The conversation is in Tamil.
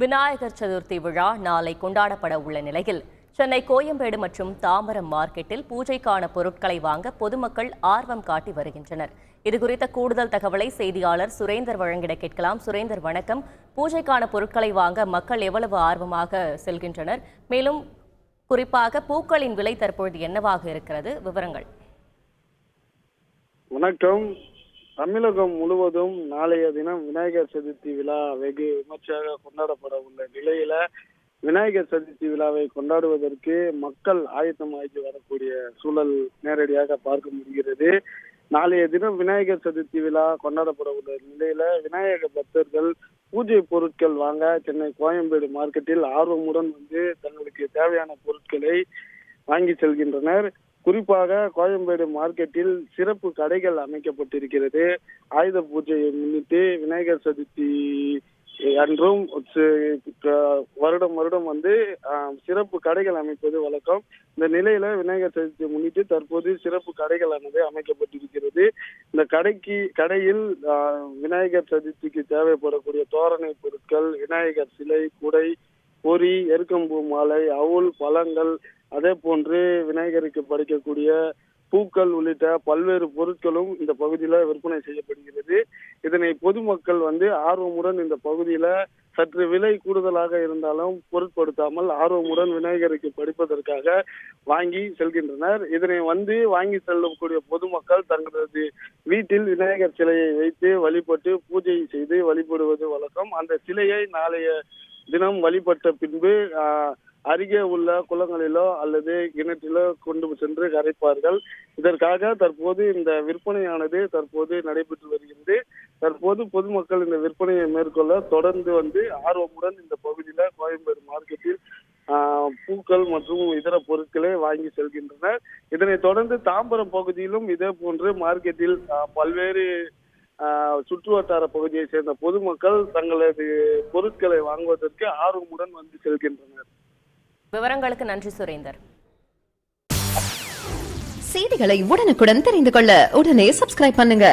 விநாயகர் சதுர்த்தி விழா நாளை கொண்டாடப்பட உள்ள நிலையில் சென்னை கோயம்பேடு மற்றும் தாம்பரம் மார்க்கெட்டில் பூஜைக்கான பொருட்களை வாங்க பொதுமக்கள் ஆர்வம் காட்டி வருகின்றனர். இதுகுறித்த கூடுதல் தகவலை செய்தியாளர் சுரேந்தர் வழங்கிட கேட்கலாம். சுரேந்தர் வணக்கம். பூஜைக்கான பொருட்களை வாங்க மக்கள் எவ்வளவு ஆர்வமாக செல்கின்றனர்? மேலும் குறிப்பாக பூக்களின் விலை தற்பொழுது என்னவாக இருக்கிறது? விவரங்கள். வணக்கம். தமிழகம் முழுவதும் நாளைய தினம் விநாயகர் சதுர்த்தி விழா வெகு விமர்சையாக கொண்டாடப்பட உள்ள நிலையில விநாயகர் சதுர்த்தி விழாவை கொண்டாடுவதற்கு மக்கள் ஆயத்தமாகி வரக்கூடிய சூழல் நேரடியாக பார்க்க முடிகிறது. நாளைய தினம் விநாயகர் சதுர்த்தி விழா கொண்டாடப்பட உள்ள நிலையில விநாயக பக்தர்கள் பூஜை பொருட்கள் வாங்க சென்னை கோயம்பேடு மார்க்கெட்டில் ஆர்வமுடன் வந்து தங்களுக்கு தேவையான பொருட்களை வாங்கி செல்கின்றனர். குறிப்பாக கோயம்பேடு மார்க்கெட்டில் சிறப்பு கடைகள் அமைக்கப்பட்டிருக்கிறது. ஆயுத பூஜையை முன்னிட்டு விநாயகர் சதுர்த்தி அன்றும் வருடம் வருடம் வந்து சிறப்பு கடைகள் அமைப்பது வழக்கம். இந்த நிலையில விநாயகர் சதுர்த்தியை முன்னிட்டு தற்போது சிறப்பு கடைகளானது அமைக்கப்பட்டிருக்கிறது. இந்த கடைக்கு கடையில் ஆஹ், விநாயகர் சதுர்த்திக்கு தேவைப்படக்கூடிய தோரணை பொருட்கள் விநாயகர் சிலை குடை பொறி எருக்கம்பூ மாலை அவுல் பழங்கள் அதே போன்று விநாயகருக்கு படைக்கக்கூடிய பூக்கள் உள்ளிட்ட பல்வேறு பொருட்களும் இந்த பகுதியில விற்பனை செய்யப்படுகிறது. இதனை பொதுமக்கள் வந்து ஆர்வமுடன் இந்த பகுதியில சற்று விலை கூடுதலாக இருந்தாலும் பொருட்படுத்தாமல் ஆர்வமுடன் விநாயகருக்கு படிப்பதற்காக வாங்கி செல்கின்றனர். இதனை வந்து வாங்கி செல்லக்கூடிய பொதுமக்கள் தங்களது வீட்டில் விநாயகர் சிலையை வைத்து வழிபட்டு பூஜை செய்து வழிபடுவது வழக்கம். அந்த சிலையை நாளைய தினம் வழிபட்ட பின்பு ஆஹ், அருகே உள்ள குளங்களிலோ அல்லது கிணற்றிலோ கொண்டு சென்று கரைப்பார்கள். இதற்காக தற்போது இந்த விற்பனையானது தற்போது நடைபெற்று வருகிறது. தற்போது பொதுமக்கள் இந்த விற்பனையை மேற்கொள்ள தொடர்ந்து வந்து ஆர்வமுடன் இந்த பகுதியில கோயம்பேடு மார்க்கெட்டில் பூக்கள் மற்றும் இதர பொருட்களை வாங்கி செல்கின்றனர். இதனை தொடர்ந்து தாம்பரம் பகுதியிலும் இதே போன்று மார்க்கெட்டில் பல்வேறு ஆஹ், சுற்றுவட்டார பகுதியை சேர்ந்த பொதுமக்கள் தங்களது பொருட்களை வாங்குவதற்கு ஆர்வமுடன் வந்து செல்கின்றனர். விவரங்களுக்கு நன்றி சுரேந்தர். செய்திகளை உடனுக்குடன் தெரிந்து கொள்ள உடனே சப்ஸ்கிரைப் பண்ணுங்க.